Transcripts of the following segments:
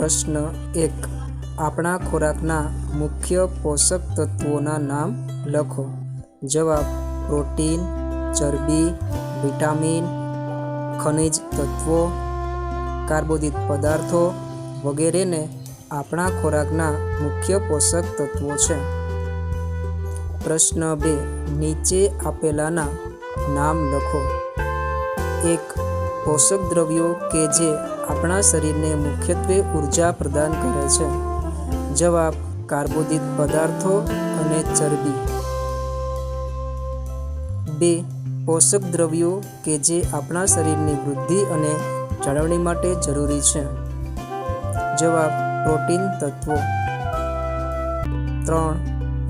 પ્રશ્ન એક. આપણા ખોરાકના મુખ્ય પોષક તત્વોના નામ લખો. જવાબ, પ્રોટીન, ચરબી, વિટામિન, ખનિજ તત્વો, કાર્બોદિત પદાર્થો વગેરેને આપણા ખોરાકના મુખ્ય પોષક તત્વો છે. પ્રશ્ન બે. નીચે આપેલાના નામ લખો. એક, પોષક દ્રવ્યો કે જે આપણા શરીરને મુખ્યત્વે ઊર્જા પ્રદાન કરે છે. જવાબ, કાર્બોદિત પદાર્થો અને ચરબી. બે, પોષક દ્રવ્યો કે જે આપણા શરીરની વૃદ્ધિ અને જાળવણી માટે જરૂરી છે. જવાબ, પ્રોટીન તત્વો. ત્રણ,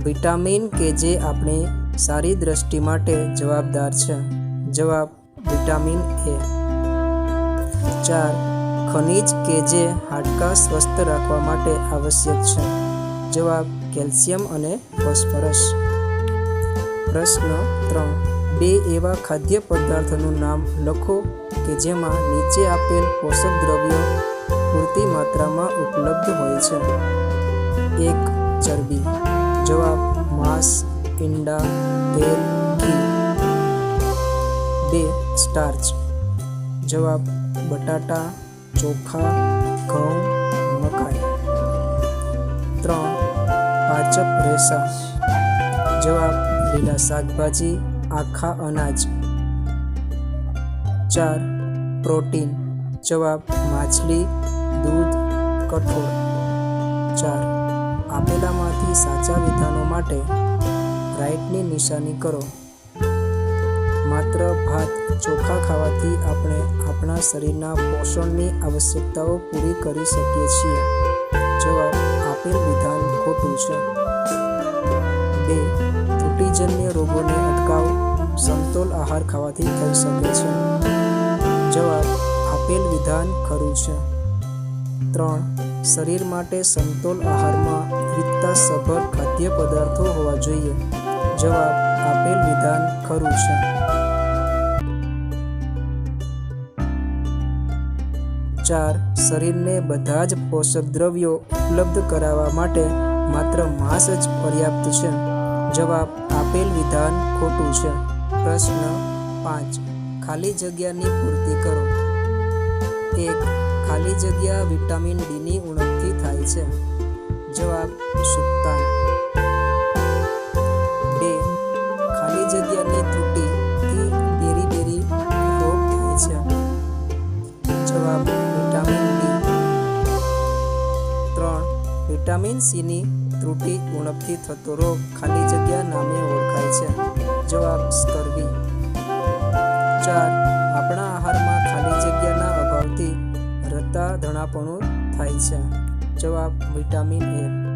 વિટામિન કે જે આપણી સારી દ્રષ્ટિ માટે જવાબદાર છે. જવાબ, વિટામિન એ. ચાર ખનિજ કે જે હાડકાં સ્વસ્થ રાખવા માટે આવશ્યક છે? જવાબ, કેલ્શિયમ અને ફોસ્ફરસ. પ્રશ્ન ત્રણ. બે એવા ખાદ્ય પદાર્થોનું નામ લખો કે જેમાં નીચે આપેલ પોષક દ્રવ્યો પૂરતી માત્રામાં ઉપલબ્ધ હોય છે. એક, ચરબી. જવાબ, માંસ, ઈંડા, તેલ, ઘી. બે, સ્ટાર્ચ. જવાબ, બટાટા ચોખા, ઘઉં, મકાઈ. ત્રણ, પાચક રેસા જવાબ, લીલા શાકભાજી, આખા અનાજ. ચાર, પ્રોટીન. જવાબ, માછલી, દૂધ, કઠોળ. ચાર, આપેલામાંથી સાચા વિધાનો માટે રાઈટની નિશાની કરો. માત્ર ભાત ચોખા ખાવાથી આપણે આપણા શરીરના પોષણની આવશ્યકતાઓ પૂરી કરી શકીએ છીએ. જવાબ આપેલ વિધાન ખોટું છે. બે, ત્રુટિજન્ય રોગોને અટકાવ, સમતોલ આહાર ખાવાથી થઈ શકે છે. જવાબ આપેલ વિધાન ખરું છે. ત્રણ, શરીર માટે સમતોલ આહારમાં વિવિધતાસભર ખાદ્ય પદાર્થો હોવા જોઈએ. જવાબ આપેલ વિધાન ખરું છે. ચાર, શરીરને બધા જ પોષક દ્રવ્યો ઉપલબ્ધ કરાવવા માટે માત્ર માંસ જ પર્યાપ્ત છે. જવાબ, આપેલ વિધાન ખોટું છે. પ્રશ્ન પાંચ, ખાલી જગ્યાની પૂર્તિ કરો. એક, ખાલી જગ્યા વિટામિન ડીની ઉણપથી થાય છે. જવાબ સુક્તાન વિટામિન સીની ત્રુટિ ઉણપથી થતો રોગ ખાલી જગ્યા નામે ઓળખાય છે. જવાબ સ્કર્વી. ચાર, આપણા આહારમાં ખાલી જગ્યાના અભાવથી રતા ધણાપણું થાય છે. જવાબ વિટામિન એ